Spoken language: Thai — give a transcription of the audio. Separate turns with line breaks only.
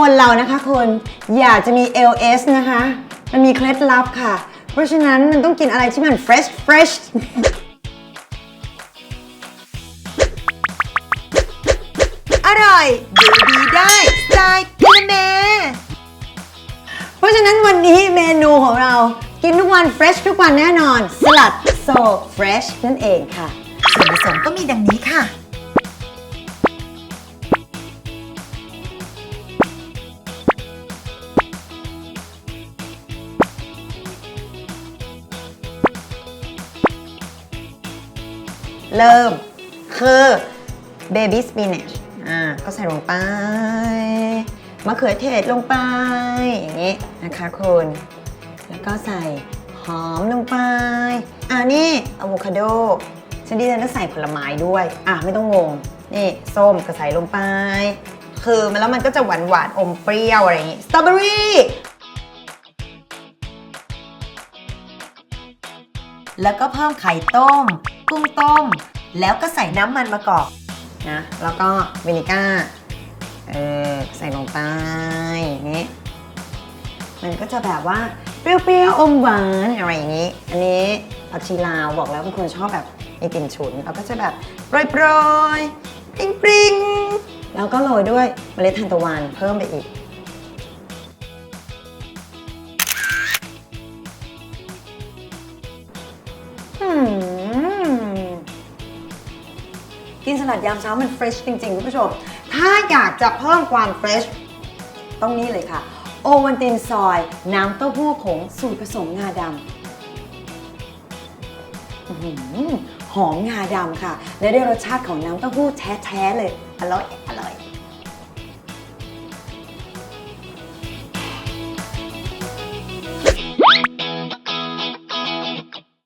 คนเรานะคะคุณอยากจะมี LS นะคะ มันมีเคล็ดลับค่ะ เพราะฉะนั้นมันต้องกินอะไรที่มัน fresh fresh
อร่อยดูดีได้สไตล์กะละแม
เพราะฉะนั้นวันนี้เมนูของเรากินทุกวัน fresh ทุกวันแน่นอน สลัด so fresh นั่นเองค่ะ
ส่วนผสมก็มีดังนี้ค่ะ
เริ่ม คือ baby spinach อ่าก็ใส่ลงไปมะเขือเทศลงไป อย่างนี้นะคะคุณ แล้วก็ใส่หอมลงไป อ่านี่อะโวคาโดฉันดีฉันจะใส่ผลไม้ด้วย อะไม่ต้องงง นี่ส้มก็ใส่ลงไป คือมันแล้วมันก็จะหวานหวานอมเปรี้ยวอะไรอย่างงี้สตรอเบอรี่
แล้วก็เพิ่มไข่ต้ม กุ้งต้ม แล้วก็ใส่น้ำมันมะกอก
นะ แล้วก็เวนิก้า เออใส่ลงไปอย่างนี้ มันก็จะแบบว่าเปรี้ยวๆอมหวานอะไรอย่างนี้ อันนี้ผักชีลาวบอกแล้วเป็นคนชอบแบบมีกลิ่นฉุนเราก็จะแบบโปรยๆปริงๆ แล้วก็โรยด้วยเมล็ดทานตะวันเพิ่มไปอีก กินสลัดยามเช้ามันเฟรชจริงๆคุณผู้ชม ถ้าอยากจะเพิ่มความเฟรชต้องนี่เลยค่ะ โอวันตินซอย น้ำเต้าหู้ผงสูตรผสมงาดำหอมงาดำค่ะ และได้รสชาติของน้ำเต้าหู้แท้ๆเลย อร่อย อร่อย